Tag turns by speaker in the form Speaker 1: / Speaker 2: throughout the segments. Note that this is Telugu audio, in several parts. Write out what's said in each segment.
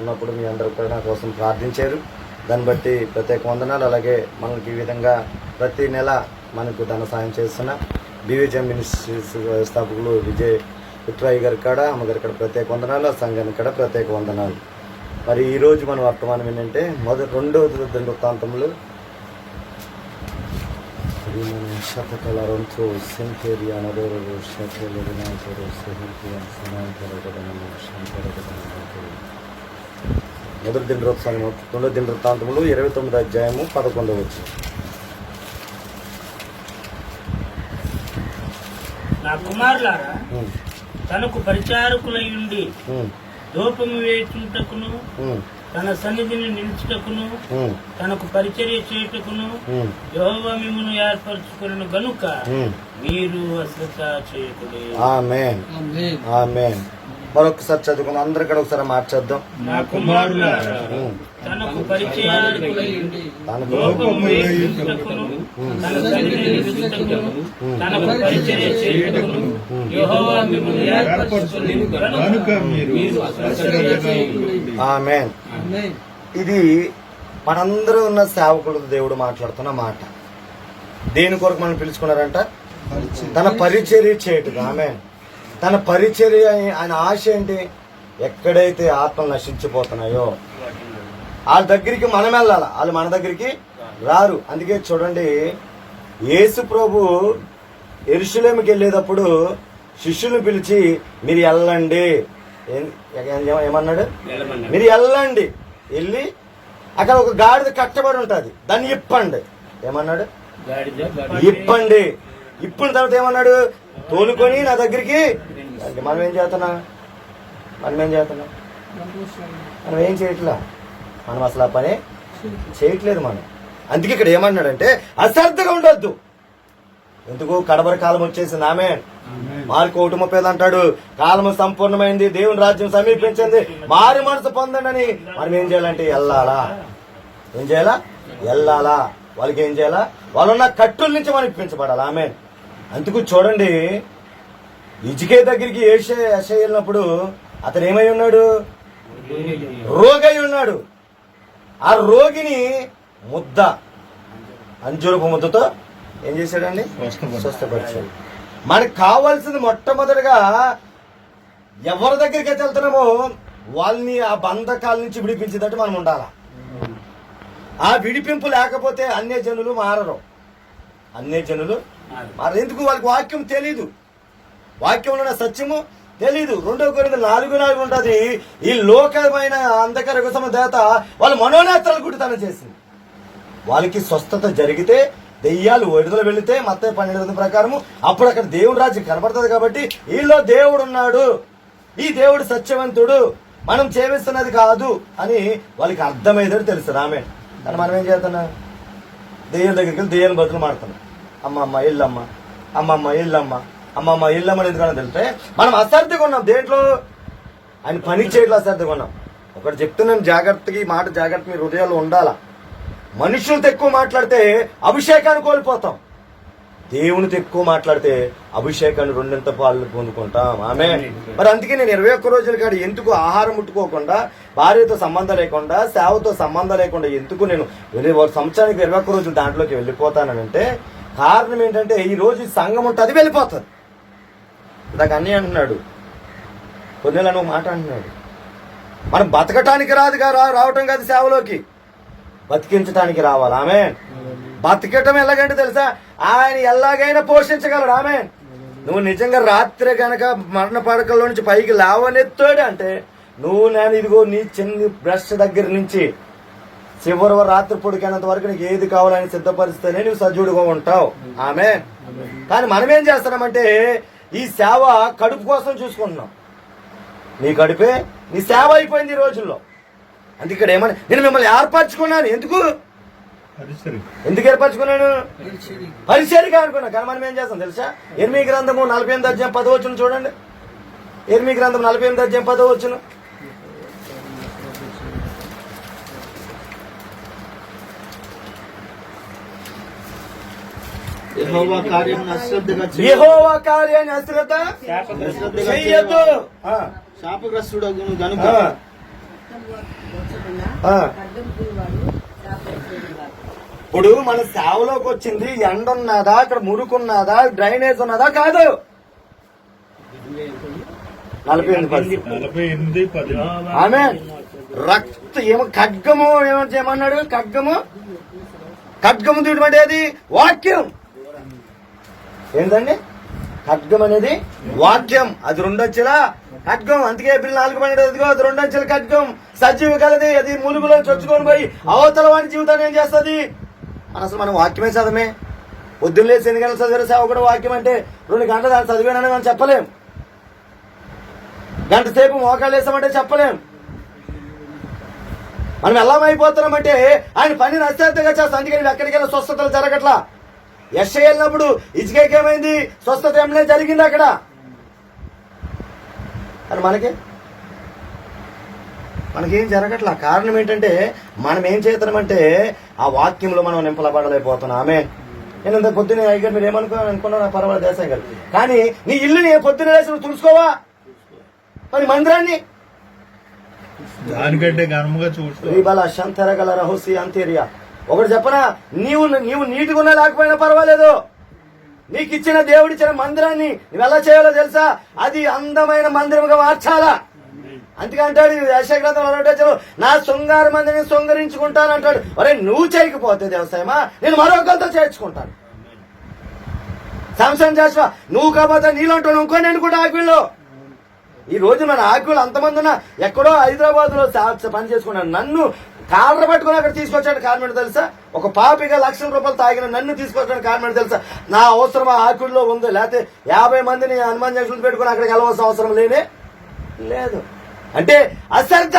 Speaker 1: ఉన్నప్పుడు మీ అందరూ కూడా నా కోసం ప్రార్థించారు. దాన్ని బట్టి ప్రత్యేక వందనాలు. అలాగే మనకి ఈ విధంగా ప్రతి నెల మనకు ధన సాయం చేస్తున్న బీవీజే మినిస్ట్రీస్ వ్యవస్థాపకులు విజయ్ పుట్రాయి గారి కాడ అమ్మగారి కాడ ప్రత్యేక వందనాలు ఆ సంఘానికి కాడ ప్రత్యేక వందనాలు. మరి ఈరోజు మనం మన వర్తమానం ఏంటంటే మొదటి రెండో వృత్తాంతములు ఇది మన శతకలరంతో సింకేరియా నడోరు శతలు మొదటి దినరోత్సవం రెండో దినవృత్తాంతములు ఇరవై తొమ్మిది అధ్యాయము పదకొండవ వచ్చి
Speaker 2: నా కుమారులారా తనకు పరిచారకులై ఉండి ధూపము వేచుటకును తన సన్నిధిని నిలుచుటకును తనకు పరిచర్య చేయుటకును యెహోవా మిమ్మును ఏర్పరచుకున్న గనుక మీరు అశ్రద్ధ చేయకుడి.
Speaker 1: ఆమెన్. ఆమెన్. మరొకసారి చదువుకుందాం అందరి కూడా ఒకసారి మార్చేద్దాం. ఆమెన్. ఇది మనందరూ ఉన్న సేవకుడు దేవుడు మాట్లాడుతున్న మాట. దేని కొరకు మనం పిలుచుకున్నారంట? తన పరిచర్య చేయటం ఆమె తన పరిచర్య ఆయన ఆశ ఏంటి? ఎక్కడైతే ఆత్మలు నశించిపోతున్నాయో వాళ్ళ దగ్గరికి మనం వెళ్ళాలి? వాళ్ళు మన దగ్గరికి రారు. అందుకే చూడండి యేసు ప్రభు ఎరుషులేమికి వెళ్ళేటప్పుడు శిష్యులను పిలిచి మీరు వెళ్ళండి. ఏమన్నాడు? మీరు వెళ్ళండి. వెళ్ళి అక్కడ ఒక గాడిద కట్టబడి ఉంటుంది. దాన్ని ఇప్పండి. ఏమన్నాడు? ఇప్పండి. ఇప్పిన తర్వాత ఏమన్నాడు? తోలుకొని నా దగ్గరికి మనం ఏం చేస్తున్నాం? మనం ఏం చేస్తున్నాం? మనం ఏం చేయట్లా? మనం అసలు ఆ పని చేయట్లేదు మనం. అందుకే ఇక్కడ ఏమన్నాడంటే అశ్రద్ధగా ఉండొద్దు. ఎందుకు? కడబరి కాలం వచ్చేసింది. ఆమె మార్కు ఒకటి ముప్పై అంటాడు. కాలం సంపూర్ణమైంది దేవుని రాజ్యం సమీపించింది. మారి మనసు పొందండి అని మనం ఏం చేయాలంటే వెళ్ళాలా ఏం చేయాలా? వెళ్ళాలా వాళ్ళకి ఏం చేయాలా? వాళ్ళున్న కట్టుల నుంచి మనం ఇప్పించబడాలి? ఆమె అందుకు చూడండి ఇజికే దగ్గరికి ఏషే యెషయా వెళ్ళినప్పుడు అతను ఏమై ఉన్నాడు? రోగై ఉన్నాడు. ఆ రోగిని ముద్ద అంజూరపు ముద్దతో ఏం చేశాడండి? స్వస్థపరిచాడు. మనకు కావాల్సింది మొట్టమొదటిగా ఎవరి దగ్గరికి అయితే వెళ్తున్నామో వాళ్ళని ఆ బంధకాల నుంచి విడిపించేటట్టు మనం ఉండాలి? ఆ విడిపింపు లేకపోతే అన్య జనులు మారరు. అన్య జనులు మరి ఎందుకు వాళ్ళకి వాక్యం తెలీదు? వాక్యంలో సత్యము తెలీదు. రెండో కొన్ని నాలుగు నాలుగు ఉంటుంది. ఈ లోకమైన అంధకార కోసం దేవత వాళ్ళ మనోనేత్రాలు గుడితనం చేసింది. వాళ్ళకి స్వస్థత జరిగితే దెయ్యాలు విడుదల వెళితే మత్త పన్నెండు ప్రకారము అప్పుడు అక్కడ దేవుడు రాజ్యం కనబడుతుంది కాబట్టి వీళ్ళు దేవుడు ఉన్నాడు. ఈ దేవుడు సత్యవంతుడు. మనం చేవిస్తున్నది కాదు అని వాళ్ళకి అర్థమయ్యేదని తెలుసు రామే కానీ మనం ఏం చేస్తున్నాం? దెయ్యం దగ్గరికి వెళ్ళి దెయ్యాన్ని బతులు మాడుతున్నాం అమ్మమ్మ ఇల్లమ్మ అమ్మమ్మ ఇల్లమ్మ అమ్మమ్మ ఇల్లమ్మ ఎందుకన్నా తెలిస్తే మనం అసర్థగా ఉన్నాం దేంట్లో? ఆయన పని చేయట్లా అసర్థగా ఉన్నాం. ఒకటి చెప్తున్నాను జాగ్రత్తగా మాట జాగ్రత్త మీ హృదయాలు ఉండాలా? మనుషులతో ఎక్కువ మాట్లాడితే అభిషేకాన్ని కోల్పోతాం. దేవునితో ఎక్కువ మాట్లాడితే అభిషేకాన్ని రెండింత పాలు పొందుకుంటాం. ఆమె. మరి అందుకే నేను ఇరవై ఒక్క రోజుల కాడ ఎందుకు ఆహారం ముట్టుకోకుండా భార్యతో సంబంధం లేకుండా సేవతో సంబంధం లేకుండా ఎందుకు నేను వెళ్ళి సంవత్సరానికి ఇరవై ఒక్క రోజులు దాంట్లోకి వెళ్ళిపోతానంటే కారణం ఏంటంటే ఈ రోజు ఈ సంఘం ఉంటే అది వెళ్ళిపోతుంది. ఇందాక అన్నీ అంటున్నాడు కొన్నేళ్ళని ఒక మాట అంటున్నాడు మనం బతకటానికి రాదుగా రా రావటం కాదు సేవలోకి. బతికించడానికి రావాలి ఆమె బతికటం ఎలాగంటే తెలుసా? ఆయన ఎలాగైనా పోషించగలడు ఆమె నువ్వు నిజంగా రాత్రి గనక మరణ పడకల్లో నుంచి పైకి లేవనెత్తాడు అంటే నువ్వు నేను ఇదిగో నీ చిన్న బ్రష్ దగ్గర నుంచి చివరి రాత్రి పొడికేనంత వరకు నీకు ఏది కావాలని సిద్ధపరిస్తేనే నువ్వు సజీవుడిగా ఉంటావు. ఆమె. కానీ మనం ఏం చేస్తున్నామంటే ఈ సేవ కడుపు కోసం చూసుకుంటున్నాం. నీ కడుపే నీ సేవ అయిపోయింది ఈ రోజుల్లో. అందుకే ఇక్కడ ఏమని నేను మిమ్మల్ని ఏర్పరచుకున్నాను. ఎందుకు? ఎందుకు ఏర్పరచుకున్నాను? పరిచర్గా అనుకున్నా. కానీ మనం ఏం చేస్తాం తెలుసా? ఎనిమిది గ్రంథము నలభై ఎనిమిది అధ్యాయం పదవచ్చును చూడండి. ఎనిమిది గ్రంథం నలభై ఎనిమిది అధ్యాయం పదవచ్చును
Speaker 3: యెహోవా అశ్రద్ధగా
Speaker 1: కార్యాన్ని అశ్రద్ధ
Speaker 3: శాపగ్రస్తుడగును గనుక.
Speaker 1: ఇప్పుడు మన సేవలోకి వచ్చింది. ఎండ ఉన్నదా? ఇక్కడ మురుకున్నదా డ్రైనేజ్ ఉన్నదా? కాదు. నలభై ఎనిమిది
Speaker 4: పది.
Speaker 1: ఆమె రక్త ఏమో ఖడ్గము ఏమంటే ఏమన్నాడు? ఖడ్గము? ఖడ్గము తీయడం వాక్యం. ఏంటండి ఖడ్గం అనేది వాక్యం. అది రెండొచ్చులా ఖడ్గం. అందుకే పిల్లలు నాలుగు పన్నెండు అదిగో అది రెండొచ్చల ఖడ్గం. సజీవి కలది అది ములుగులో చొచ్చుకొని పోయి అవతల వాడి జీవితాన్ని ఏం చేస్తుంది? అసలు మనం వాక్యమే చదవమే. పొద్దున్న లేచి ఎన్ని గంటలు చదివారు కూడా వాక్యం అంటే రెండు గంటలు దాన్ని చదివానని మనం చెప్పలేం. గంట సేపు మోకాళ్ళు వేసామంటే చెప్పలేం. మనం ఎలా అయిపోతున్నామంటే ఆయన పని అశ్రద్ధగా చేస్తాం. అందుకని వీళ్ళు ఎక్కడికి వెళ్ళి స్వస్థతలు జరగట్లా. యశ వెళ్ళినప్పుడు ఇసుకకి ఏమైంది? స్వస్థత ఏమైనా జరిగింది అక్కడ. అని మనకి? మనకేం జరగట్లా? కారణం ఏంటంటే మనం ఏం చేస్తున్నామంటే ఆ వాక్యంలో మనం నింపలబడలేకపోతున్నాం ఆమె నేను ఇంత పొద్దున్నే అయ్యారు మీరు ఏమనుకో అనుకున్నా పర్వాలేదు దేశాయి గారు. కానీ నీ ఇల్లుని పొద్దున్న వేసి నువ్వు తుడుచుకోవా? మరి మందిరాన్ని?
Speaker 4: దానికంటే ఘనముగా చూస్తూ
Speaker 1: రీబల శంతరగల రహస్య అంతేరియా. ఒకటి చెప్పనా నీవు నీవు నీటిగా ఉన్నా లేకపోయినా పర్వాలేదు. నీకు ఇచ్చిన దేవుడిచ్చిన మందిరాన్ని నువ్వు ఎలా చేయాలో తెలుసా? అది అందమైన మందిరముగా మార్చాలా? అందుకే అంటాడు యశగ్రంథం అలవాటు నా శృంగార మందిని శృంగరించుకుంటాను అంటాడు. ఒరే నువ్వు చేయకపోతే వ్యవసాయమా నేను మరొకరితో చేర్చుకుంటాను శాంసంగ్ జాషువా నువ్వు కాకపోతే నీళ్ళంటావు ఇంకో నేను కూడా ఆకుల్లో ఈ రోజు మన ఆకులు అంతమంది ఉన్నా ఎక్కడో హైదరాబాద్లో పని చేసుకున్నాను నన్ను కాళ్ళ పట్టుకుని అక్కడ తీసుకొచ్చాడు కారణం తెలుసా? ఒక పాపిగా లక్షల రూపాయలు తాగిన నన్ను తీసుకొచ్చాడు కారణం తెలుసా? నా అవసరం ఆ ఆకుల్లో ఉంది? లేకపోతే యాభై మందిని హనుమాన్ జంక్షన్ పెట్టుకుని అక్కడికి వెళ్ళవలసిన అవసరం లేనే లేదు. అంటే అశ్రద్ధ!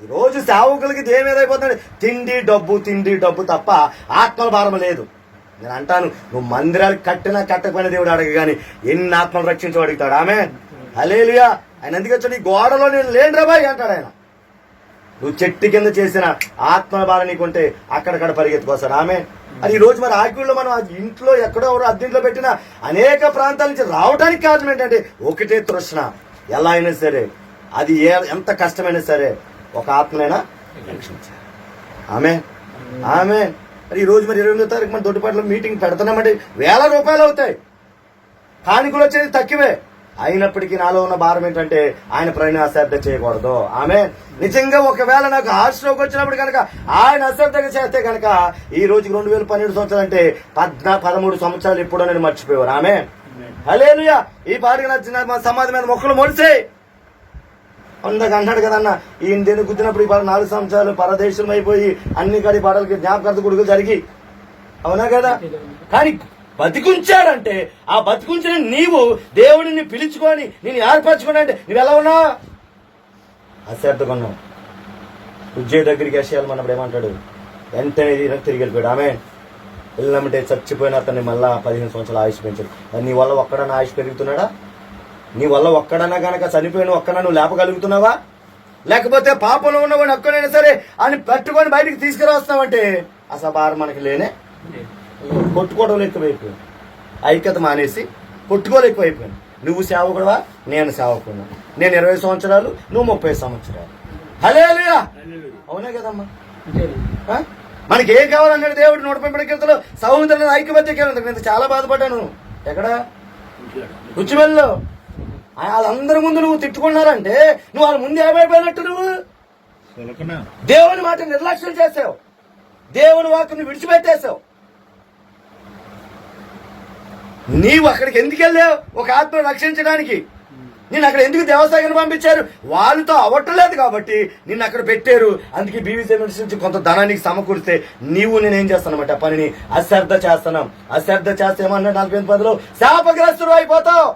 Speaker 1: ఈ రోజు సేవకులకి దేని మీద అయిపోతుంది? తిండి డబ్బు తిండి డబ్బు తప్ప ఆత్మల భారం లేదు. నేను అంటాను నువ్వు మందిరాలు కట్టినా కట్టకపోయినా దేవుడు అడగ కానీ ఎన్ని ఆత్మలు రక్షించు అడుగుతాడు. ఆమె హలేలుయా ఆయన ఎందుకు వచ్చాడు? ఈ గోడలో నేను లేను రాబాయి అంటాడు ఆయన. నువ్వు చెట్టు కింద చేసిన ఆత్మ భారం నీకుంటే అక్కడక్కడ పరిగెత్తుకోస్తాడు ఆమె అది ఈ రోజు మరి ఆకిళ్ళు మనం ఇంట్లో ఎక్కడో ఎవరో అద్దెంట్లో పెట్టిన అనేక ప్రాంతాల నుంచి రావడానికి కారణం ఏంటంటే ఒకటే తృష్ణ. ఎలా అయినా సరే అది ఏ ఎంత కష్టమైనా సరే ఒక ఆత్మనైనా రక్షించాలి. ఆమె ఆమె మరి ఈ రోజు మరి ఇరవై ఎనిమిదో తారీఖు మన దొడ్డిపాట్లో మీటింగ్ పెడుతున్నామంటే వేల రూపాయలు అవుతాయి. కానుకలు వచ్చేది తక్కువే. అయినప్పటికీ నాలో ఉన్న భారం ఏంటంటే ఆయన ప్రయాణ అశ్రద్ధ చేయకూడదు. ఆమె నిజంగా ఒకవేళ నాకు హార్ట్ స్ట్రోక్ వచ్చినప్పుడు కనుక ఆయన అశ్రద్ధగా చేస్తే కనుక ఈ రోజుకి రెండు వేల పన్నెండు సంవత్సరాలు అంటే పద్నా పదమూడు సంవత్సరాలు ఎప్పుడో నేను మర్చిపోయారు ఆమె. హలేనుయా ఈ పాటికి నచ్చిన మా సమాధి మీద మొక్కలు మొలిసాయి అందాక అంటాడు కదన్న ఈయన దేని గుద్దినప్పుడు ఈ నాలుగు సంవత్సరాలు పరదేశం అయిపోయి అన్ని కడి పాటలకి జ్ఞాపకర్త కొడుకు జరిగి. అవునా కదా? కానీ బతికుంచాడంటే ఆ బతికుంచిన నీవు దేవుడిని పిలుచుకొని నేను ఏర్పరచుకుని అంటే నువ్వు ఎలా ఉన్నావు అశ్రద్ధకున్నావు ఉజ్జయ దగ్గరికి వేసేయాలి మనప్పుడు ఏమంటాడు? వెంటనే తిరిగి వెళ్ళిపోయాడు. ఆమె వెళ్ళమంటే చచ్చిపోయిన అతన్ని మళ్ళా పదిహేను సంవత్సరాలు ఆయుష్ పెంచాడు. నీ వల్ల ఒక్కడన్నా ఆయుష్ పెరుగుతున్నాడా? నీ వల్ల ఒక్కడన్నా కనుక చనిపోయిన ఒక్కడన్నా నువ్వు లేపగలుగుతున్నావా? లేకపోతే పాపంలో ఉన్నవాడిని ఒక్కడైనా సరే అని పట్టుకొని బయటికి తీసుకురాస్తావంటే అసలు భారం మనకి లేనే కొట్టుకోవడం ఎక్కువైపోయింది. ఐక్యత మానేసి కొట్టుకోలు ఎక్కువైపోయింది. నువ్వు సేవకుడువా? నేను సేవకున్నా నేను ఇరవై సంవత్సరాలు నువ్వు ముప్పై సంవత్సరాలు. హలేలుయా అవునే కదమ్మా? మనకి ఏం కావాలన్నాడు దేవుడు? నూట పెంపడి కీర్తలు సౌందర్యం ఐక్యమత్య నేను చాలా బాధపడ్డాను. ఎక్కడ? రుచివెల్లో వాళ్ళందరి ముందు నువ్వు తిట్టుకున్నారంటే నువ్వు వాళ్ళ ముందు ఏమైపోయినట్టు నువ్వు? దేవుని మాట నిర్లక్ష్యం చేసావు. దేవుని వాక్కుని విడిచిపెట్టేశావు నీవు అక్కడికి ఎందుకు వెళ్ళావు? ఒక ఆత్మ రక్షించడానికి. నేను అక్కడ ఎందుకు దేవస్థానాన్ని పంపించారు? వాళ్ళతో అవ్వట్లేదు కాబట్టి నిన్ను అక్కడ పెట్టారు. అందుకే బీవీసీ నుంచి కొంత ధనానికి సమకూరిస్తే నీవు నేనేం చేస్తానమాట? ఆ పనిని అశ్రద్ధ చేస్తున్నాం. అశ్రద్ధ చేస్తే ఏమన్నా నలభై ఎనిమిది పదిలో? శాపగ్రస్తుడు అయిపోతావు.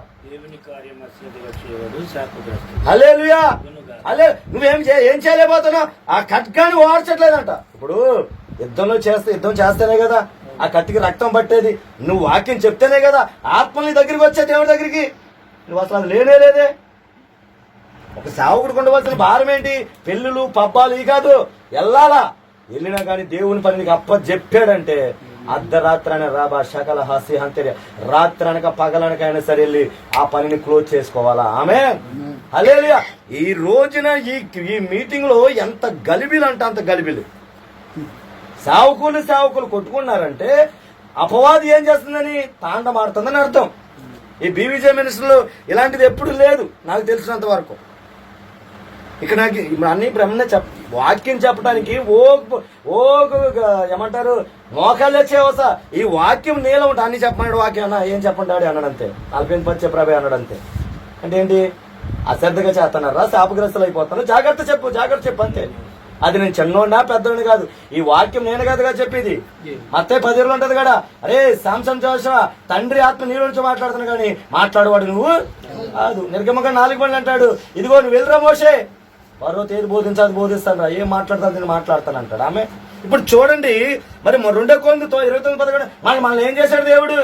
Speaker 1: హల్లెలూయా. అలే నువ్వేం ఏం చేయలేకపోతున్నావు? ఆ ఖడ్గాని ఓర్చట్లేదంట. ఇప్పుడు యుద్ధంలో చేస్తే యుద్ధం చేస్తేనే కదా ఆ కత్తికి రక్తం పట్టేది. నువ్వు వాక్యం చెప్తేనే కదా ఆత్మని దగ్గరికి వచ్చే దేవుడి దగ్గరికి. నువ్వు అసలు అది లేనే లేదే. ఒక సేవకుడికి ఉండవలసిన భారం ఏంటి? పెళ్ళిళ్ళు పబ్బాలు ఇవి కాదు. వెళ్ళాలా వెళ్ళినా కానీ దేవుని పని నీకు అప్ప చెప్పాడంటే అర్ధరాత్రి అనే రాబా శకల హాస్య హంతర్య రాత్రి అనక పగలనకైనా అయినా సరే వెళ్ళి ఆ పనిని క్లోజ్ చేసుకోవాలా? ఆమె హల్లెలూయా. ఈ రోజున ఈ ఈ మీటింగ్లో ఎంత గలిబిలు అంటే అంత గలిబిలు. సేవకులు సేవకులు కొట్టుకున్నారంటే అపవాది ఏం చేస్తుందని తాండమాడుతుందని అర్థం. ఈ బీవీజే మినిస్టర్లు ఇలాంటిది ఎప్పుడు లేదు నాకు తెలిసినంత వరకు. ఇక్కడ నాకు ఇప్పుడు అన్ని బ్రహ్మనే చెప్ వాక్యం చెప్పడానికి ఓ ఓ ఏమంటారు మోకాళ్ళు వచ్చేవసా ఈ వాక్యం నీలో ఉంటా అన్ని చెప్పమన్నాడు వాక్యం అన్న ఏం చెప్పండి అన్నాడు అంతే నలభై పచ్చే ప్రభే అన్నాడంతే. అంటే ఏంటి? అశ్రద్ధగా చేస్తున్నారా? శాపగ్రస్తులు అయిపోతున్నారు? జాగ్రత్త చెప్పు జాగ్రత్త చెప్పు అంతే. అది నేను చిన్నోడినా పెద్దోడిని కాదు. ఈ వాక్యం నేను కదగా చెప్పేది. మత్తే పదిలో ఉంటది కదా. అరే సాంసన్ జోష తండ్రి ఆత్మ నీళ్ళ నుంచి మాట్లాడుతున్నా కానీ మాట్లాడవాడు నువ్వు కాదు. నిర్గమగా నాలుగు మంది అంటాడు. ఇదిగో నువ్వు వెళ్ళరా మోషే. మరో తేదీ బోధించాలి బోధిస్తాను నేను మాట్లాడతాను నేను మాట్లాడతాను అంటాడు. ఆమె ఇప్పుడు చూడండి మరి మరి రెండో కొంది ఇరవై తొమ్మిది పదకొండు మళ్ళీ మనల్ని ఏం చేశాడు దేవుడు?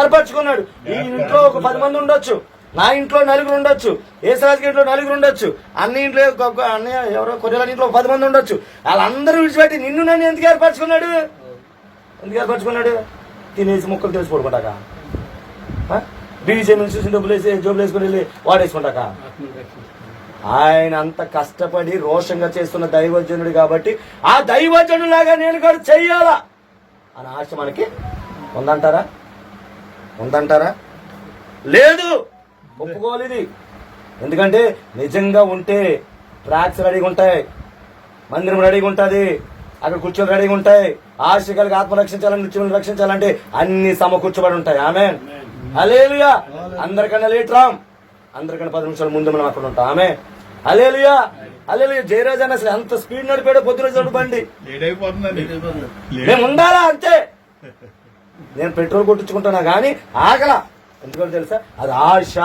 Speaker 1: ఏర్పరచుకున్నాడు. ఈ ఇంట్లో ఒక పది మంది ఉండొచ్చు. నా ఇంట్లో నలుగురు ఉండొచ్చు ఏసరాజుకి ఇంట్లో నలుగురు ఉండొచ్చు అన్ని ఇంట్లో ఒక- అన్ని ఎవరో కొరియల ఇంట్లో పది మంది ఉండొచ్చు. వాళ్ళందరూ విడిచిపెట్టి నిన్ను నన్ను ఎందుకు ఏర్పరచుకున్నాడు? ఎందుకు ఏర్పరచుకున్నాడు? తినేసి ముక్కలు తెలిసి పడుకుంటాక. బీజేపీ చూసి డబ్బులు వేసి జోబులు వేసుకుని వెళ్ళి వాడేసుకుంటాక. ఆయన అంత కష్టపడి రోషంగా చేస్తున్న దైవజనుడు కాబట్టి ఆ దైవజనులాగా నేను కూడా చెయ్యాలా? అని ఆశ మనకి ఉందంటారా? ఉందంటారా? లేదు! ఒప్పుకోవాలి ఇది. ఎందుకంటే నిజంగా ఉంటే ట్రాక్స్ రెడీగా ఉంటాయి మందిరం రెడీగా ఉంటుంది అక్కడ కూర్చొని రెడీగా ఉంటాయి ఆశ కలిగి ఆత్మ రక్షించాలని నిత్యం రక్షించాలంటే అన్ని సమకూర్చబడి ఉంటాయి. ఆమె అలేలుయా అందరికన్నా లేట్ రామ్. అందరికన్నా పది నిమిషాల ముందు మనం అక్కడ ఉంటాం. ఆమె అలేలుయా అలేలుయా జయరాజ్ అని అసలు ఎంత స్పీడ్ నడిపాడో పొద్దున చోటు బండి
Speaker 4: లేట్ అయిపోతుందండి
Speaker 1: మేము ఉండాలా? అంతే. నేను పెట్రోల్ కొట్టించుకుంటున్నా కానీ ఆగల. ఎందుకంటే తెలుసా? అది ఆశ.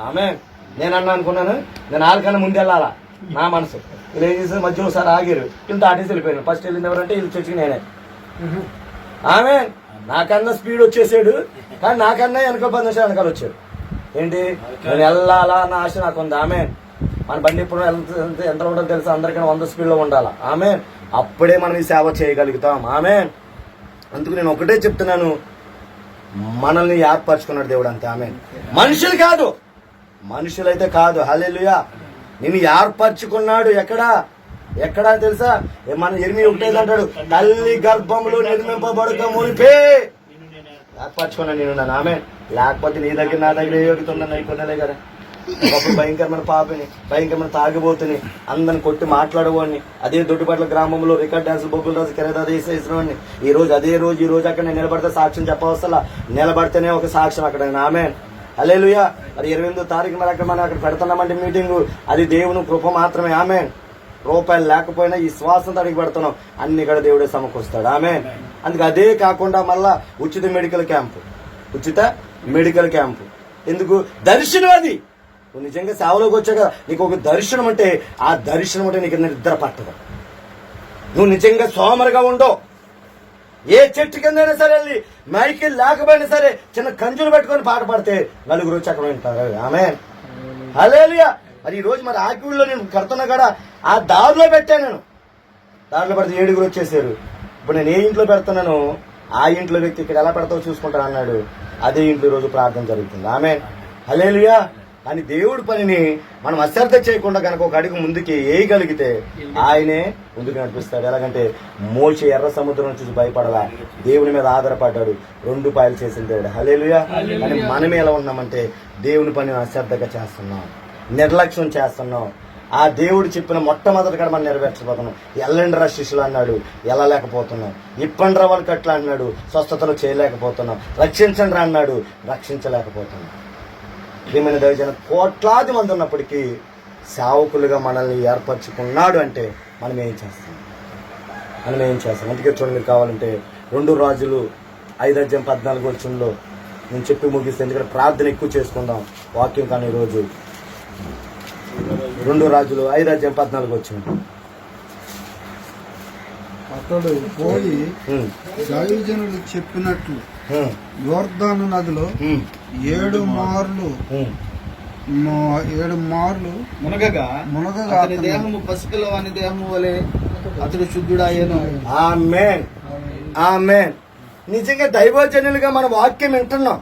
Speaker 1: ఆమె. నేను అన్న అనుకున్నాను. నేను ఆలకన్నా ముందు వెళ్ళాలా? నా మనసు. వీళ్ళు ఏం చేసిన మధ్య ఒకసారి ఆగారు. వీళ్ళు దాటేసి వెళ్ళిపోయాను ఫస్ట్ వెళ్ళింది ఎవరంటే వీళ్ళు చచ్చి నేనే. ఆమె నాకన్నా స్పీడ్ వచ్చేసాడు. కానీ నాకన్నా వెనక పది నిమిషాలు వెనకాల వచ్చాడు. ఏంటి? నేను వెళ్ళాలా? అన్న ఆశ నాకు ఉంది ఆమె మన బండి ఎప్పుడు ఎంత ఎంత- ఉండదు తెలుసు తెలుసా? అందరికన్నా వంద స్పీడ్లో ఉండాలా? ఆమె అప్పుడే మనం ఈ సేవ చేయగలుగుతాం. ఆమె అందుకు నేను ఒకటే చెప్తున్నాను. మనల్ని ఏర్పరచుకున్నాడు దేవుడు అంతే ఆమె మనుషులు కాదు. మనుషులైతే కాదు. హలెలుయా నిన్ను ఏర్పరచుకున్నాడు ఎక్కడా? ఎక్కడా తెలుసా? ఏ మన ఎనిమిది ఒకటేది అంటాడు తల్లి గర్భంలో నిర్మింపబడక మునిపే. ఏర్పరచుకున్నాను నేను ఉన్నాను ఆమె లేకపోతే నీ దగ్గర నా దగ్గర ఏ యోగ్యత ఉందని అయిపోయినాలే కదా. ఒకప్పుడు భయంకరమైన పాపని భయంకరమైన తాగిపోతుని అందరిని కొట్టి మాట్లాడవాడిని. అదే దొడ్డుపట్ల గ్రామంలో రికార్డ్ డాన్స్ బొగ్గుల రాజు కెరదా వేసేసినవాడిని ఈ రోజు అదే రోజు ఈ రోజు అక్కడ నిలబడితే సాక్ష్యం చెప్పవసలా నిలబడితేనే ఒక సాక్ష్యం అక్కడ. ఆమె అలేలుయా అది ఇరవై ఎనిమిదో తారీఖు మరి అక్కడ మనం అక్కడ పెడుతున్నామంటే మీటింగ్. అది దేవుని కృప మాత్రమే. ఆమె రూపాయలు లేకపోయినా ఈ శ్వాసం తడికి పెడుతున్నాం. అన్ని ఇక్కడ దేవుడే సమకూరుస్తాడు. ఆమె అందుకే అదే కాకుండా మళ్ళా ఉచిత మెడికల్ క్యాంపు. ఉచిత మెడికల్ క్యాంపు. ఎందుకు? దర్శనం అది. నువ్వు నిజంగా సేవలోకి వచ్చాక నీకు ఒక దర్శనం అంటే ఆ దర్శనం అంటే నీకు నిద్ర పట్టదు. నువ్వు నిజంగా సోమరుగా ఉండవు. ఏ చెట్టు కిందైనా సరే వెళ్ళి మైకి లేకపోయినా సరే చిన్న కంజులు పెట్టుకొని పాట పాడితే నలుగురు వచ్చి అక్కడ వింటారు ఆమె అలేలియా మరి ఈరోజు రోజు మరి ఆకివీళ్ళలో నేను కడుతున్నా కూడా ఆ దారిలో పెట్టాను నేను. దారిలో పెడితే ఏడుగురు వచ్చేసారు. ఇప్పుడు నేను ఏ ఇంట్లో పెడుతున్నాను ఆ ఇంట్లో వ్యక్తి ఇక్కడ ఎలా పెడతావు చూసుకుంటాను అన్నాడు. అదే ఇంట్లో ఈరోజు రోజు ప్రార్థన జరుగుతుంది. ఆమె హలేలుయా కానీ దేవుడి పనిని మనం అశ్రద్ధ చేయకుండా కనుక ఒక అడుగు ముందుకి వేయగలిగితే ఆయనే ముందుకు నడిపిస్తాడు. ఎలాగంటే మోచి ఎర్ర సముద్రం చూసి భయపడలా. దేవుని మీద ఆధారపడ్డాడు. రెండు పాయలు చేసిన దేవుడు. హలేలుయా కానీ మనం ఎలా ఉన్నామంటే దేవుని పనిని అశ్రద్ధగా చేస్తున్నాం. నిర్లక్ష్యం చేస్తున్నాం. ఆ దేవుడు చెప్పిన మొట్టమొదటి కాడ మనం నెరవేర్చబోతున్నాం. ఎల్లండి రా శిష్యులు అన్నాడు. వెళ్ళలేకపోతున్నాం. ఇప్పండి రా వాళ్ళకి అట్లా అన్నాడు. స్వస్థతలు చేయలేకపోతున్నాం. రక్షించండి రా అన్నాడు. రక్షించలేకపోతున్నాం. ప్రియమైన దైవజన కోట్లాది మంది ఉన్నప్పటికీ సేవకులుగా మనల్ని ఏర్పరచుకున్నాడు అంటే మనం ఏం చేస్తాం? మనం ఏం చేస్తాం? అందుకే చూడండి మీరు కావాలంటే రెండు రాజులు ఐదు అధ్యాయం పద్నాలుగు వచ్చంలో నేను చెప్పి ముగిస్తే ఎందుకంటే ప్రార్థన ఎక్కువ చేసుకుందాం. వాక్యం కానీ ఈరోజు రెండు రాజులు ఐదు అధ్యాయం పద్నాలుగు వచ్చిన
Speaker 3: అతడు పోయి దైవజనులు చెప్పినట్లు యోర్ధాను నదిలో ఏడు మార్లు మా- ఏడు మార్లు
Speaker 5: మునగగా
Speaker 3: మునగగా
Speaker 5: అతని దేహము పసిపిల్ల వాని దేహము వలె అతడు శుద్ధుడాయను
Speaker 1: ఆమెన్. ఆమె నిజంగా దైవజనులుగా మన వాక్యం వింటున్నాం.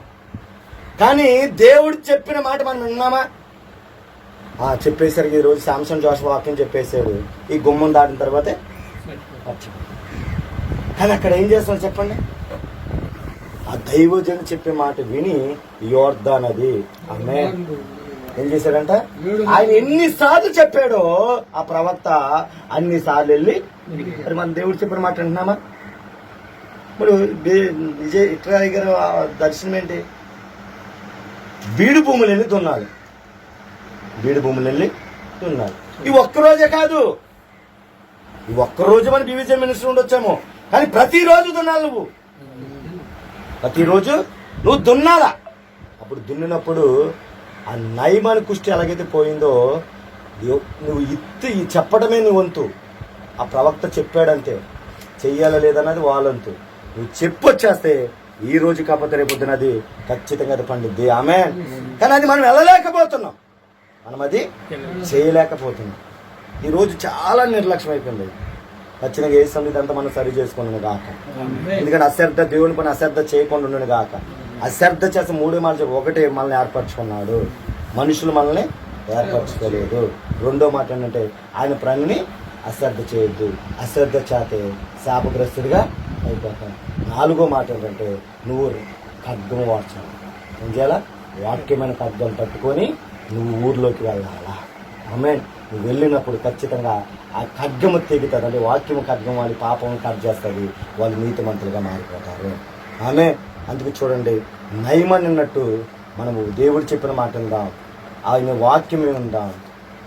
Speaker 1: కానీ దేవుడు చెప్పిన మాట మనం విన్నామా? ఆ, చెప్పేశారు ఈ రోజు శాంసంగ్ జోష్ వాక్యం చెప్పేశాడు. ఈ గుమ్మం దాటిన తర్వాతే. కానీ అక్కడ ఏం చేస్తాం చెప్పండి. ఆ దైవజనుడు చెప్పే మాట విని యోర్దాన్ అది. ఆమె ఏం చేశాడంట? ఆయన ఎన్నిసార్లు చెప్పాడో ఆ ప్రవక్త అన్ని సార్లు వెళ్ళి మరి మన దేవుడు చెప్పిన మాట వింటున్నామా? ఇప్పుడు విజయ్ ఇట్రాయ్ గారు దర్శనం ఏంటి? బీడు భూములు వెళ్ళి దున్నాలి బీడు భూములు వెళ్ళి దున్నాలి ఈ ఒక్కరోజే కాదు. ఈ ఒక్కరోజు మన బీవీజీ మినిస్టర్ ఉండొచ్చాము. కానీ ప్రతిరోజు దున్నాలి నువ్వు. ప్రతిరోజు నువ్వు దున్నాలా? అప్పుడు దున్నినప్పుడు ఆ నయమాని కుష్టి ఎలాగైతే పోయిందో నువ్వు ఇత్తు చెప్పడమే నీ వంతు. ఆ ప్రవక్త చెప్పాడంతే చెయ్యాలా లేదన్నది వాళ్ళంతు. నువ్వు చెప్పొచ్చేస్తే ఈ రోజు కాకపోతే రేపు పొద్దున అది ఖచ్చితంగా అది పండుద్ది. ఆమె కానీ అది మనం వెళ్ళలేకపోతున్నాం. మనం అది చేయలేకపోతున్నాం. ఈరోజు చాలా నిర్లక్ష్యం అయిపోయింది ఖచ్చితంగా ఏ అంతా మనం సరి చేసుకున్నాను గాక. ఎందుకంటే అశ్రద్ధ దేవుని పని అశ్రద్ధ చేయకుండా ఉండను గాక. అశ్రద్ధ చేస్తే మూడే మాట. ఒకటి మనల్ని ఏర్పరచుకున్నాడు. మనుషులు మనల్ని ఏర్పరచుకోలేదు. రెండో మాట ఏంటంటే ఆయన ప్రాణిని అశ్రద్ధ చేయొద్దు. అశ్రద్ధ చేతే శాపగ్రస్తుడిగా అయిపోతాం. నాలుగో మాట ఏంటంటే నువ్వు ఖడ్గం వార్చాలి ఏం చేయాలా? వాక్యమైన ఖడ్గం పట్టుకొని నువ్వు ఊర్లోకి వెళ్ళాలా? ఆమె నువ్వు వెళ్ళినప్పుడు ఖచ్చితంగా ఆ ఖడ్గము తెగుతుంది అంటే వాక్యము ఖడ్గం వాళ్ళ పాపం కట్ చేస్తుంది. వాళ్ళు నీతి మంతులుగా మారిపోతారు. ఆమె అందుకు చూడండి నయమని ఉన్నట్టు మనము దేవుడు చెప్పిన మాట విందాం. ఆయన వాక్యం విందాం.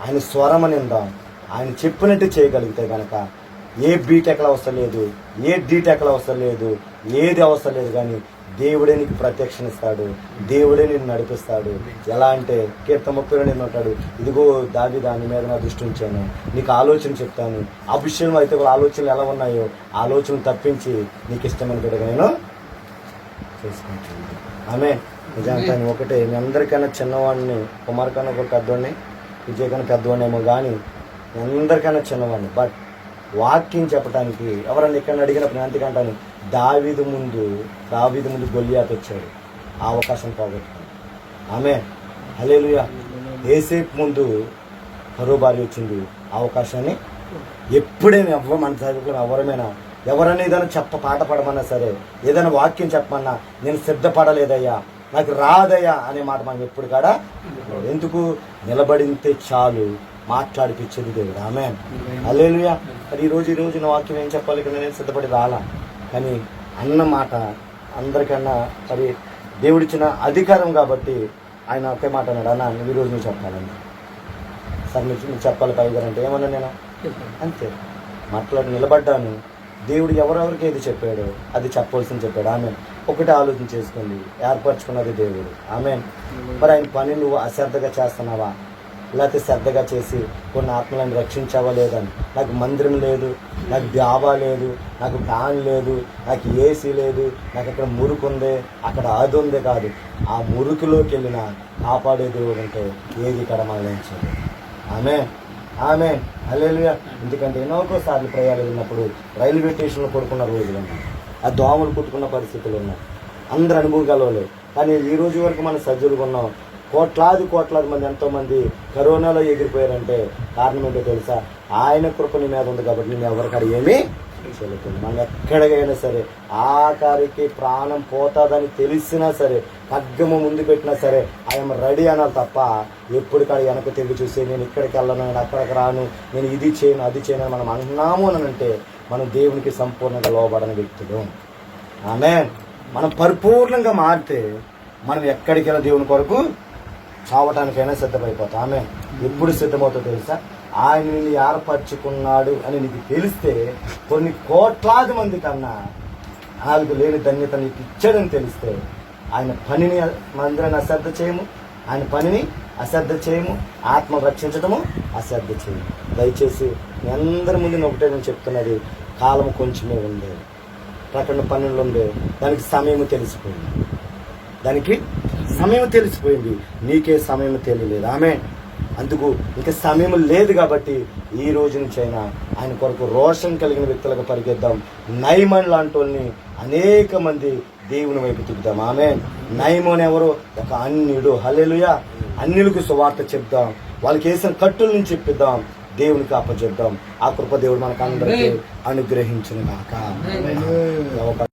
Speaker 1: ఆయన స్వరమని విందాం. ఆయన చెప్పినట్టు చేయగలిగితే కనుక ఏ బీటెక్ల అవసరం లేదు ఏ డీటెక్ల అవసరం లేదు ఏది అవసరం లేదు కానీ దేవుడే నీకు ప్రత్యక్షనిస్తాడు దేవుడే నిన్ను నడిపిస్తాడు. ఎలా అంటే కీర్త ముప్పై రెండు ఉంటాడు ఇదిగో దావి దాని మీద నా దృష్టి ఉంచాను. నీకు ఆలోచన చెప్తాను. ఆ విషయంలో అయితే ఆలోచనలు ఎలా ఉన్నాయో ఆలోచనలు తప్పించి నీకు ఇష్టమైన బిడ్డగా నేను చేసుకుంటాను ఆమె నిజంగా ఒకటే. మీ అందరికన్నా చిన్నవాడిని కుమార్ కన్నా ఒక పెద్దవాడిని విజయ్ కన్నా పెద్దవాడిని కానీ మీ అందరికన్నా చిన్నవాడిని. బట్ వాక్యం చెప్పడానికి ఎవరన్నా ఇక్కడ అడిగినప్పుడు నేను అంతకంటాను దావీదు ముందు దావీదు ముందు గొల్లియాత వచ్చాడు. ఆ అవకాశం పోగొట్టుకుని ఆమె హలేలుయా ఏసేపు ముందు కరువు భార్య వచ్చింది. ఆ అవకాశాన్ని ఎప్పుడైనా ఎవ్వ మన చదువుకుని ఎవరమైనా ఎవరైనా ఏదైనా చెప్ప పాట పాడమన్నా సరే ఏదైనా వాక్యం చెప్పమన్నా నేను సిద్ధపడలేదయ్యా నాకు రాదయ్యా అనే మాట మనం ఎప్పుడు కాడా ఎందుకు? నిలబడింతే చాలు మాట్లాడిపించేది దేవుడు. ఆమె అల్లేలుయా మరి ఈ రోజు ఈ రోజు నా వాక్యం ఏం చెప్పాలి? ఇక్కడ నేను సిద్ధపడి రాలా? కానీ అన్న మాట అందరికన్నా మరి దేవుడిచ్చిన అధికారం కాబట్టి ఆయన ఒకే మాట అన్నాడు. అన్న నువ్వు ఈ రోజు నువ్వు చెప్పాలని సార్ మీరు చెప్పాలి పై గారు అంటే ఏమన్నా నేను అంతే. మాట్లాడి నిలబడ్డాను. దేవుడు ఎవరెవరికి ఏది చెప్పాడో అది చెప్పవలసింది చెప్పాడు. ఆమె ఒకటి ఆలోచన చేసుకోండి. ఏర్పరచుకున్నది దేవుడు. ఆమె మరి ఆయన పని నువ్వు అశ్రద్ధగా చేస్తున్నావా? లేకపోతే శ్రద్ధగా చేసి కొన్ని ఆత్మలను రక్షించావా లేదని నాకు మందిరం లేదు నాకు డాబా లేదు నాకు ఫ్యాన్ లేదు నాకు ఏసీ లేదు నాకు అక్కడ మురుకు ఉంది అక్కడ అది ఉంది కాదు. ఆ మురుకులోకి వెళ్ళిన కాపాడే దేవుడు అంటే ఏది ఇక్కడ మరణించదు ఆమె ఆమె అల్లెలుగా ఎందుకంటే ఎన్నో సార్లు ప్రయాణాలు వెళ్ళినప్పుడు రైల్వే స్టేషన్లో పడుకున్న రోజులు ఉన్నాయి. ఆ దోమలు కుట్టుకున్న పరిస్థితులు ఉన్నాయి. అందరు అనుభవం కలవలేదు కానీ ఈ రోజు వరకు మనం సజ్జులుగా ఉన్నాం. కోట్లాది కోట్లాది మంది ఎంతోమంది కరోనాలో ఎగిరిపోయారంటే కారణం ఏంటో తెలుసా? ఆయన కృప నీ మీద ఉంది కాబట్టి నేను ఎవరికాడ ఏమీ చెల్లుతుంది. మనం ఎక్కడికైనా సరే ఆఖరికి ప్రాణం పోతాదని తెలిసినా సరే ఖడ్గము ముందు పెట్టినా సరే ఐఎమ్ రెడీ అనాలి తప్ప ఎప్పుడు కాడ వెనక తిరిగి చూసి నేను ఇక్కడికి వెళ్ళను నేను అక్కడికి రాను నేను ఇది చేయను అది చేయను మనం అన్నాము అని అంటే మనం దేవునికి సంపూర్ణంగా లోబడని వ్యక్తులు. ఆమె మనం పరిపూర్ణంగా మారితే మనం ఎక్కడికి వెళ్ళిన దేవుని కొరకు చావటానికైనా సిద్ధమైపోతాం. ఆమె ఎప్పుడు సిద్ధమవుతుందో తెలుసా? ఆయన ఏర్పరచుకున్నాడు అని నీకు తెలిస్తే కొన్ని కోట్లాది మంది కన్నా నాలుగు లేని ధన్యత నీకు ఇచ్చాడని తెలిస్తే ఆయన పనిని మందిరాన్ని అశ్రద్ధ చేయము. ఆయన పనిని అశ్రద్ధ చేయము. ఆత్మ రక్షించడము అశ్రద్ధ చేయము. దయచేసి మీ అందరి ముందు ఒకటే నేను చెప్తున్నది కాలం కొంచెమే ఉంది. ప్రకటన పనులు ఉంది. దానికి సమయం తెలిసిపోయింది. దానికి సమయం తెలిసిపోయింది. నీకే సమయం తెలియలేదు. ఆమె అందుకు ఇంకా సమయం లేదు కాబట్టి ఈ రోజు నుంచి అయినా ఆయన కొరకు రోషన్ కలిగిన వ్యక్తులకు పరిగెద్దాం. నైమన్ లాంటి వాళ్ళని అనేక మంది దేవుని వైపు తిప్పుదాం. ఆమె నైమోన్ ఎవరు? ఒక అన్యుడు. హల్లెలూయా. అన్యులకు సువార్త చెప్దాం. వాళ్ళకి వేసిన కట్టుల నుంచి చెప్పిద్దాం దేవునికి అప్పచెప్దాం. ఆ కృప దేవుడు మనకు అందరికీ అనుగ్రహించిన కాక